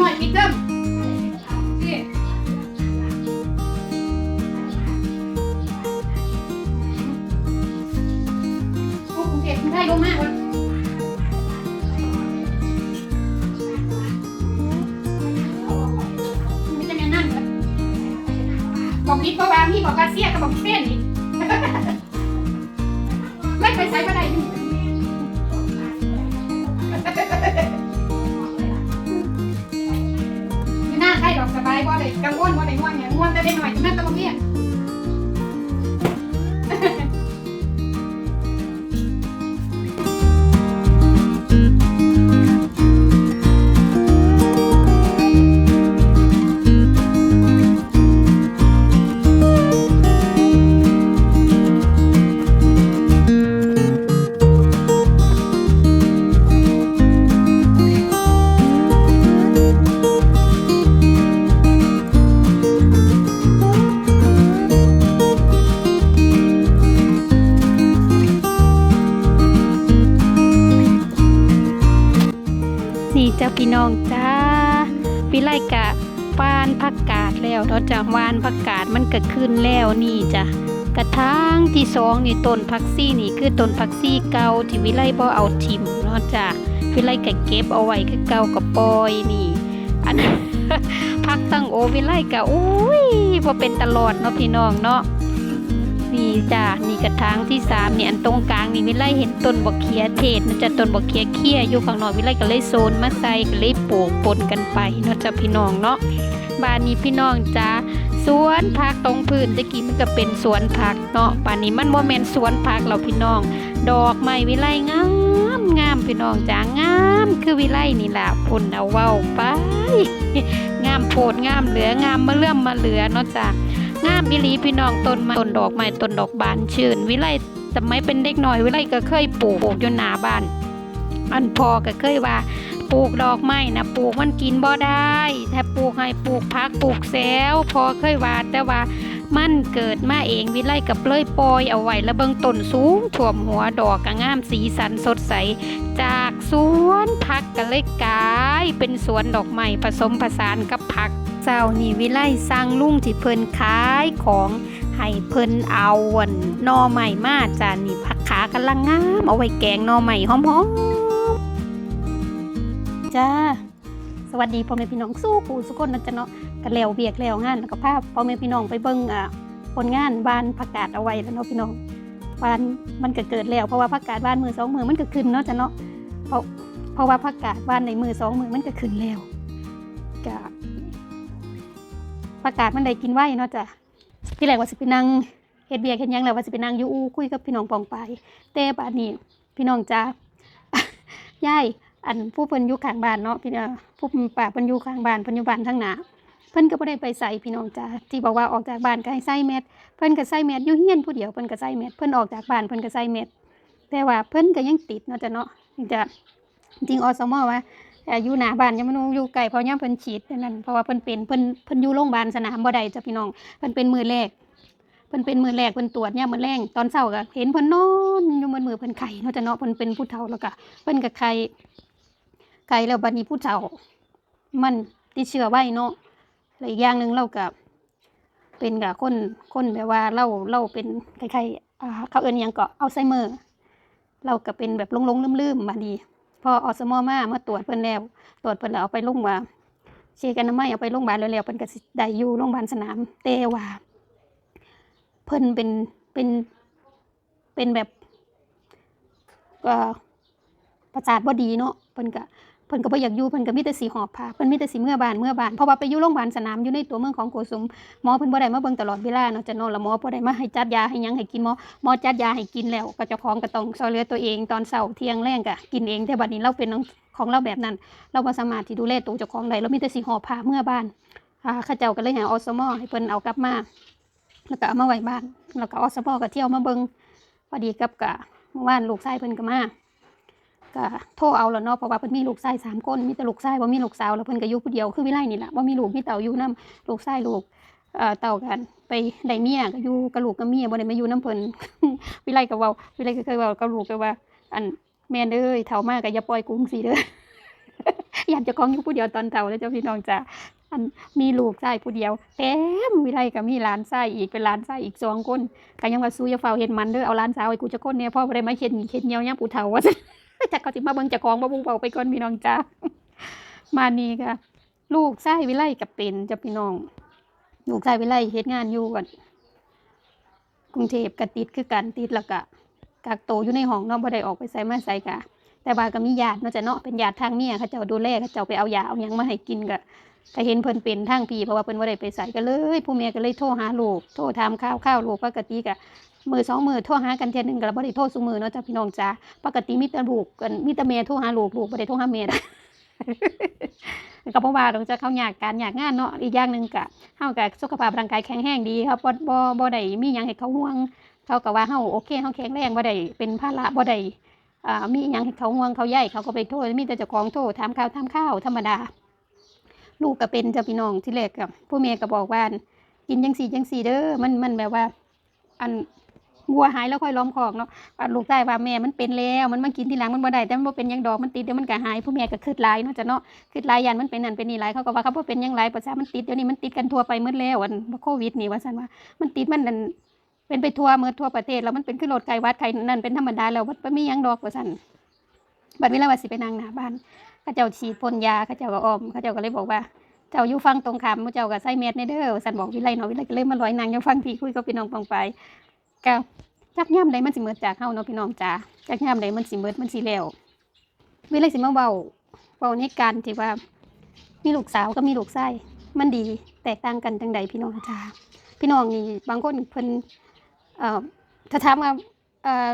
หน่อยปิดเติมนี่โอ้กรุงเทพกรุงไทยลงมากวะมันจะแน่นั่นเลยบอกพิษเพราะว่าพี่บอกกาเซียกับบอกเส้นนี่ไม่ไปใช้อะไรนี่อยู่ บายบ่ได้กังวลบ่ได้ง่วงเนี่ยง่วงแต่ได้หน่อยนั่นตะลงเนี่ย แล้วเราจะวานผักกาดมันก็ขึ้นแล้วนี่จ้ะกระทั่งที่สองนี่ต้นผักซี่นี่คือต้นผักซี่เก่าที่วิไลบ่เอาทิมเนาะจ้ะวิไลก็เก็บเอาไว้คือเก่ากับปอยนี่ อันผักตั้งโอวิไลก็อุ้ยพอเป็นตลอดเนาะพี่น้องเนาะ นี่จ้ะนี่กระถางที่สามเนี่ยอันตรงกลางนี่วิไลเห็นต้นบกเขียเทศนะจ๊ะต้นบกเขียเขี้ยอยู่ข้างนอกวิไลก็เลยโซนมาใส่ก็เลยปลูกปนกันไปเนาะจ้ะพี่น้องเนาะบ้านนี้พี่น้องจ้าสวนผักตรงพื้นตะกี้มันก็เป็นสวนผักเนาะป่านนี้มันโมเมนสวนผักเราพี่น้อง ดอกไม้วิไลงามงามพี่น้องจ้างามคือวิไลนี่ล่ะพุ่นเอาเว้าไป งามโพดงามเหลืองามมะเลื่อมมาเหลือเนาะจ้ะ งามบิลีพี่น้องต้นไม้ต้นดอกไม้ต้นดอกบานชื่น วิไลสมัยเป็นเด็กน้อยวิไลก็เคยปลูกปลูกอยู่หน้าบ้านอันพอก็เคยว่าปลูกดอกไม้นะปลูกมันกินบ่ได้ ถ้าปลูกให้ปลูกพักปลูกแซวพอเคยว่าแต่ว่ามันเกิดมาเองวิไลกับเลยปล่อยเอาไว้แล้วเบิ่งต้นสูงถ่วมหัวดอกก็งามสีสันสดใส จากสวนผักก็เลยกลาย เป็นสวนดอกไม้ผสมผสานกับผัก เจ้านี่วิไลสร้างลุงที่เพิ่นขายของให้เพิ่นเอาวันนอใหม่มาจ้านี่ผักขากำลังงามเอาไว้แกงนอใหม่หอมๆจ้าสวัสดีพ่อแม่พี่น้องสู้กูสุกคนนะจ๊ะเนาะกันแล้วเบียกแล้วงานแล้วก็พาพพ่อแม่พี่น้องไปเบิ่งอ่าผลงานบ้านผักกาดเอาไว้แล้วเนาะพี่น้องบ้านมันก็เกิดแล้วเพราะว่าผักกาดบ้านมือสองมือมันก็ขึ้นเนาะจ้ะเนาะเพราะเพราะว่าผักกาดบ้านในมือสองมือมันก็ขึ้นแล้วก็ ประกาศมันได้กินไว้เนาะจ้ะที่แรกว่าสิไปนั่งเฮ็ดเบียร์เฮ็ดยังแล้วว่าสิไปนั่งอยู่อูคุยกับพี่น้องปองไปายแต่บัดนี้พี่น้องจ้ายายอันผู้เพิ่นอยู่ข้างบ้านเนาะพี่เออผู้ป้าเพิ่นอยู่ข้างบ้านเพิ่นอยู่บ้านทางหน้าเพิ่นก็บ่ได้ไปใส่พี่น้องจ้าที่บอกว่าออกจากบ้านก็ให้ใส่แมสเพิ่นก็ใส่แมสอยู่เฮียนผู้เดียวเพิ่นก็ใส่แมสเพิ่นออกจากบ้านเพิ่นก็ใส่แมสแต่ว่าเพิ่นก็ยังติดเนาะจ้ะเนาะจะจริงอสมว่า อยู่หน้าบ้านยังมันอยู่ไกลเพราะยังเพิ่นฉีดนั่นเพราะว่าเพิ่นเป็นเพิ่นเพิ่นอยู่โรงพยาบาลสนามบ่ได้จ้ะพี่น้องเพิ่นเป็นมือแรกเพิ่นเป็นมือแรกเพิ่นตรวจเนี่ยามมื้อแรงตอนเช้าก็เห็นเพิ่นนอนอยู่มือมือเพิ่นไข้เนาะจ้ะเนาะเพิ่นเป็นผู้เฒ่าแล้วก็เพิ่นก็ไข้ไข้แล้วบัดนี้ผู้เฒ่า มันติดเชื้อไว้เนาะแล้วอีกอย่างหนึ่งเราก็เป็นกับคนคนแบบว่าเราเราเป็นคล้ายๆอ่เขาเอิ้นยังก็อัลไซเมอร์ เราก็เป็นแบบหลงๆลืมๆบัดนี้ พออสมอมามาตรวจเพิ่นแล้ว ตรวจเพิ่นแล้วเอาไปโรงพยาบาลเช็คกันไม่เอาไปโรงพยาบาลแล้วแล้วเพิ่นก็ได้อยู่โรงพยาบาลสนามแต่ว่าเพิ่นเป็นเป็นเป็นแบบก็ประสาทบ่ดีเนาะเพิ่นก็ เพิ่นก็บ่อยากอยู่เพิ่นก็มีแต่สิหอบผ้าเพิ่นมีแต่สิเมื่อบานเมื่อบานเพราะว่าไปอยู่โรงพยาบาลสนามอยู่ในตัวเมืองของโกสุมหมอเพิ่นบ่ได้มาเบิ่งตลอดเวลาเนาะจะนอนแล้วหมอบ่ได้มาให้จัดยาให้หยังให้กินหมอหมอจัดยาให้กินแล้ว ก็เจ้าของก็ต้องช่วยเหลือตัวเองตอนเช้าเที่ยงแรงก็กินเองแต่บัดนี้เราเป็นของเราแบบนั้น เราบ่สามารถที่ดูแลตัวเจ้าของได้เรามีแต่สิหอบผ้าเมื่อบานอ่าข้าเจ้าก็เลยให้อสมอให้เพิ่นเอากลับมาแล้วก็เอามาไว้บ้านแล้วก็อสมอก็เที่ยวมาเบิ่งพอดีกับกะเมื่อวานลูกชายเพิ่นก็มา ก็โทรเอาแล้วเนาะเพราะว่าเพิ่นมีลูกชายสามคนมีแต่ลูกชายบ่มีลูกสาวแล้วเพิ่นก็อยู่ผู้เดียวคือวิไลนี่ล่ะบ่มีลูกมีเต่าอยู่นํลูกชายลูกเอ่อเต่ากันไปได้เมียก็อยู่กับลูกกับเมียบ่ได้มาอยู่นํเพิ่นวิไลก็เว้าวิไลก็เคยเว้ากับลูกก็ว่า อันแม่นเอ้ยเฒ่ามากก็อย่าปล่อยกุ้งสิเด้ออยากจะคล้องอยู่ผู้เดียวตอนเฒ่าแล้วเจ้าพี่น้องจ้ะอันมีลูกชายผู้เดียวเต็มวิไลก็มีหลานชายอีกเป็นหลานชายอีกสองคนก็ยังว่าสู้อย่าเฝ้าเฮ็ดมันเด้อเอาหลานสาวให้กูจะคนเนี่ยพ่อบ่ได้มาเฮ็ดหนีเฮ็ดเหี่ยวยามผู้เฒ่าว่าซั่น จักเขาสิมาเบิ่งจ้าของบ่บุ้งเบาไปก่อนพี่น้องจ้ามานี่ก็ลูกชายวิไลกับเป็นจ้าพี่น้อง ลูกชายวิไลเฮ็ดงานอยู่กันกรุงเทพก็ติดคือกันติดแล้วก็กักโตอยู่ในห้องเนาะบ่ได้ออกไปไสมาไสกะ แต่ว่าก็มีญาติเนาะจ้ะเนาะเป็นญาติทางเมียเขาเจ้าดูแลเขาเจ้าไปเอายาเอาหยังมาให้กินก็ก็เห็นเพิ่นเป็นทางพี่เพราะว่าเพิ่นบ่ได้ไปไสก็เลย ผู้แม่ก็เลยโทรหาลูกโทรถามข่าวข่าวลูกปกติก็ มือสองมือโทรหากันเทื่อหนึ่งก็บ่ได้โทรซุมือเนาะจ้ะพี่น้องจ้าปกติมีแต่ลูกกันมีแต่แม่โทรหาลูกลูกบ่ได้โทรหาแม่นะก็เพราะว่าต้องจะเข้าอยากการอยากงานเนาะอีกอย่างหนึ่งกะเฮากับสุขภาพร่างกายแข็งแรงดีครับบ่บ่บ่ได้มีหยังให้เขาห่วงเขาก็ว่าเฮาโอเคเฮาแข็งแรงบ่ได้เป็นภาระบ่ได้อ่ามีหยังให้เขาห่วงเขาใหญ่เขาก็ไปโทษมีแต่เจ้าของโทษถามข่าวถามข้าวธรรมดา ลูกก็เป็นเจ้าพี่น้องที่แรกกับผู้แม่ก็บอกว่ากินจังซี่จังซี่เด้อมันมันแบบว่า อัน วัวหายแล้วค่อยล้อมคอกเนาะว่าลูกใต้ว่าแม่มันเป็นแล้วมันมากินทีหลังมันบ่ได้แต่มันบ่เป็นยังดอกมันติดเดี๋ยวมันก็หายผู้แม่ก็คิดลายเนาะจ้ะเนาะคือหลายยันมันเป็นนั่นเป็นนี่ลายเขาก็ว่าเขาบ่เป็นยังหลายประชามันติดเดี๋ยวนี้มันติดกันทั่วไปหมดแล้วอันโควิดนี่ว่าซั่นว่ามันติดมันนั่นเป็นไปทั่วเมือทั่วประเทศแล้วมันเป็นขึ้นรถไข้หวัดไข้นั่นเป็นธรรมดาแล้วบ่มียังดอกว่าซั่นบัดเวลาว่าสิไปนั่งหน้าบ้านเขาเจ้าฉีดพ่นยาเขาเจ้าก็อ้อมเขาเจ้าก็เลยบอกว่าเจ้าอยู่ฟังตรงขามเจ้าก็ใส่แมสในเด้อว่าซั่นบอกวิไลเนาะวิไลก็เลยมาลอยนางยังฟังพี่คุยกับพี่น้องปองไป ก็จักย่ำใดมันสิเมิดจากเฮาเนาะพี่น้องจ้าจักย่ำใดมันสิเมิดมันสิแล้ววิไลสิมาเว้าเว้าในการที่ว่า มีลูกสาวก็มีลูกชายมันดีแตกต่างกันจังใดพี่น้องจ้าพี่น้องนี่บางคนเพิ่นเอ่อถ้าถามว่าเอ่อ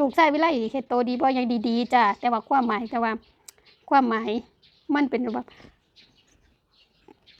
ลูกชายวิไลเฮ็ดโตดีบ่ยังดีๆจ้าแต่ว่าความหมายแต่ว่าความหมายมันเป็นแบบ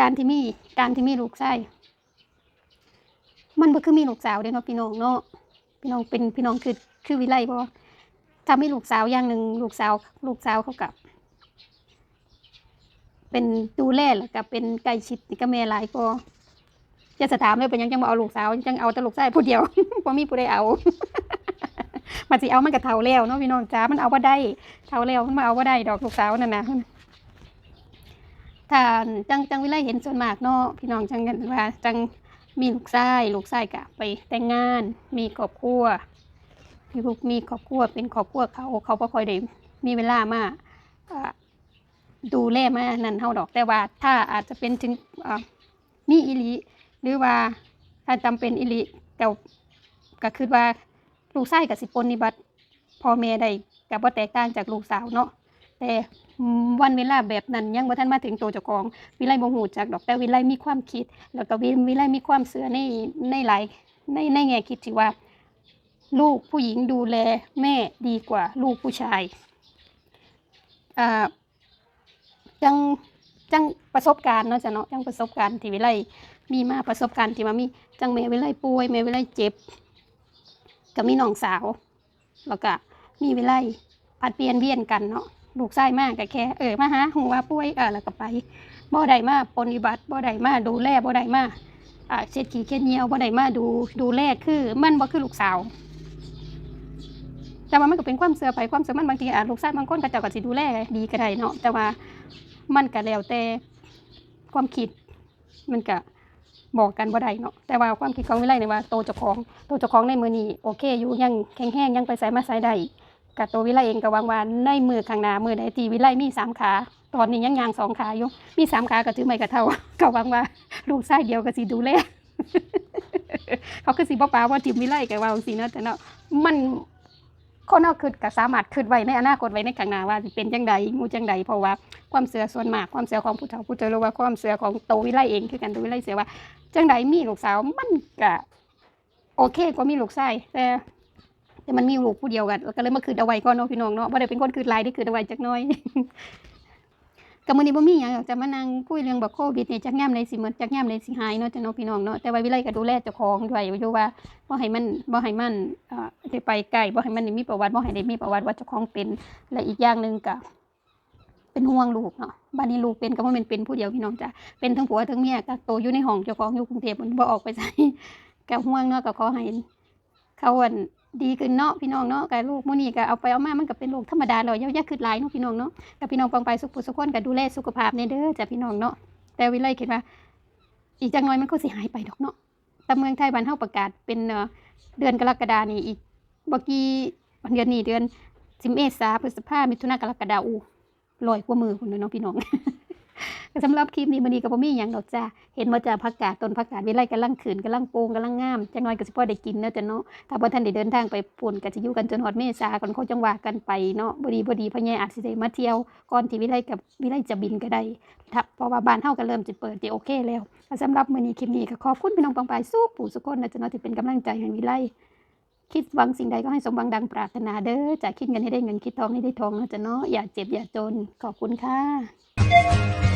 การที่มีการที่มีลูกชาย มันบ่คือมีลูกสาวเด้เนาะพี่น้องเนาะพี่น้องเป็นพี่น้องคือคือวิไลบ่ถ้ามีลูกสาวอย่างหนึ่งลูกสาวลูกสาวเขากับ เป็นดูแลแล้วก็เป็นใกล้ชิดกับแม่หลายก็จะสถามเลยเป็นยังจังบ่เอาลูกสาวจังเอาแต่ลูกชายผู้เดียวบ่มีผู้ใดเอามันสิเอามันก็เฒ่าแล้วเนาะพี่น้องจ้ามันเอาบ่าได้เฒ่าแล้วมันมาเอาบ่าได้ดอกลูกสาวนั่นนะถ้าจังจังวิไลเห็นส่วนมากเนาะพี่น้องจังกันว่าจัง มีลูกชายลูกชายก็ไปแต่งงาน มีครอบครัวมีลูกมีครอบครัวเป็นครอบครัวเขาเขาบ่ค่อยได้มีเวลามาดูแลมานั่นเฮาดอกแต่ว่า ถ้าอาจจะเป็นถึงมีอิลิหรือว่าถ้าจำเป็นอิลิแต่ก็คือว่าลูกชายกับสิปฏิบัติพ่อแม่ได้กับว่าแตกต่างจากลูกสาวเนาะ แต่วันเวลาแบบนั้นยังบ่ทันมาถึงตัวเจ้าของ วิไลบ่ฮู้จักดอกแต่วิไลมีความคิด แล้วก็วิวิไลมีความเชื่อในในหลายในในแง่คิดที่ว่า ลูกผู้หญิงดูแลแม่ดีกว่าลูกผู้ชายอ่าจังจังประสบการณ์เนาะจ้ะเนาะจังประสบการณ์ที่วิไลมีมาประสบการณ์ที่มามีจังแม่วิไลป่วยแม่วิไลเจ็บก็มีน้องสาว แล้วก็มีวิไลผัดเปลี่ยนเวียนกันเนาะ ลูกชายมากก็แค่เออมาหาหูว่าป่วยเออแล้วก็ไปบ่ได้มาปฏิบัติบ่ได้มาดูแลบ่ได้มาอ่าเช็ดขี้เช็ดเหนียวบ่ได้มาดูดูแลคือมันบ่คือลูกสาว แต่ว่ามันก็เป็นความเสื่อไปความเสื่อมันบางทีอะลูกชายบางคนก็เจ้าก็สิดูแลดีก็ได้เนาะแต่ว่ามันก็แล้วแต่ความคิดมันก็บอกกันบ่ได้เนาะแต่ว่าความคิดของวิไลเนี่ยว่าโตเจ้าของโตเจ้าของในมือนี้โอเคอยู่ยังแข็งแรงยังไปใส่มาใส่ได้ กับตัววิไลเองก็หวางว่าในมือข้างหน้ามือใดที่วิไลมีสามขา ตอนนี้ยังยางสองขาอยู่มีสามขาก็ถือไม่กระเท่าก็หวังว่าลูกชายเดียวก็สิดูแลเขาคือสิบ่ป้าว่าทีมวิไลก็ว่าจังซี่เนาะแต่เนาะมันคนเอาคิดก็สามารถคิดไว้ในอนาคตไว้ในข้างหน้าว่าสิเป็นจังใดงูจังใดเพราะว่าความเสือส่วนมากความเสือของผู้เฒ่าผู้เฒ่าหรือว่าความเสือของโตวิไลเองคือกันโตวิไลเสือว่าจังใดมีลูกสาวมันก็โอเคกว่ามีลูกชายแต่ แต่มันมีลูกผู้เดียวกันก็เลยมาคืนเอาไว้ก่อนเนาะพี่น้องเนาะบ่ได้เป็นคนคืนลายได้คืนเอาไว้จักน้อยก็มื้อนี้บ่มีหยังหรอกจะมานั่งคุยเรื่องบักโควิดนี่จักยามใดสิหมดจักยามใดสิหายเนาะจ้ะเนาะพี่น้องเนาะแต่ว่าวิไลก็ดูแลเจ้าของด้วยอยู่ว่าบ่ให้มันบ่ให้มันเอ่อได้ไปใกล้บ่ให้มันได้มีประวัติบ่ให้ได้มีประวัติว่าเจ้าของเป็นและอีกอย่างหนึงก็เป็นห่วงลูกเนาะบ้านนี้ลูกเป็นก็บ่แม่นเป็นผู้เดียวพี่น้องจ้ะเป็นทั้งผัวทั้งเมียกักตัวอยู่ในห้องเจ้าของอยู่กรุงเทพมันบ่ออกไปไสก็ห่วงเนาะก็ขอให้เขาอัน ดีขึ้นเนาะพี่น้องเนาะกับลูกมื้อนี้ก็เอาไปเอามามันก็เป็นโรคธรรมดาแล้วอย่าอย่าคิดหลายเนาะพี่น้องเนาะกับพี่น้องปองไปสุขผู้สุขคนก็ดูแลสุขภาพในเด้อจ้ะพี่น้องเนาะแต่วิไลคิดว่า อีกจังน้อยมันก็สิหายไปดอกเนาะต่เมืองไทยบ้านเฮาประกาศเป็นเดือนกรกฎานี่อีกบ่กี่วันเดือนนี้เดือนสิบเมษาพฤษภามิถุนากรกฎาอูลอยกว่ามือพุ่นเนาะพี่น้อง สำหรับคลิปนี้มื้อนี้ก็บ่มีหยังดอกจ้าเห็นว่าจะผักกาดต้นผักกาดวิไลกำลังขึ้นกำลังโปงกำลังงามจังน้อยก็สิพอได้กินเนาะจ้ะเนาะถ้าบ่ทันได้เดินทางไปปุ่นก็จะอยู่กันจนฮอดเมษาก่อนเขาจังหว่ากันไปเนาะบ่ดีบ่ดีพ่อใหญ่อาจสิได้มาเที่ยวก่อนที่วิไลกับวิไลจะบินก็ได้ถ้าเพราะว่าบ้านเฮาก็เริ่มจะเปิดที่โอเคแล้วสำหรับมื้อนี้คลิปนี้ก็ขอบคุณพี่น้องปองปายสู้ผู้สุกคนนะจ้ะเนาะที่เป็นกำลังใจให้วิไล คิดหวังสิ่งใดก็ให้สมหวังดังปรารถนาเด้อจะคิดเงินให้ได้เงินคิดทองให้ได้ทองนะจ๊ะเนาะอย่าเจ็บอย่าจนขอบคุณค่ะ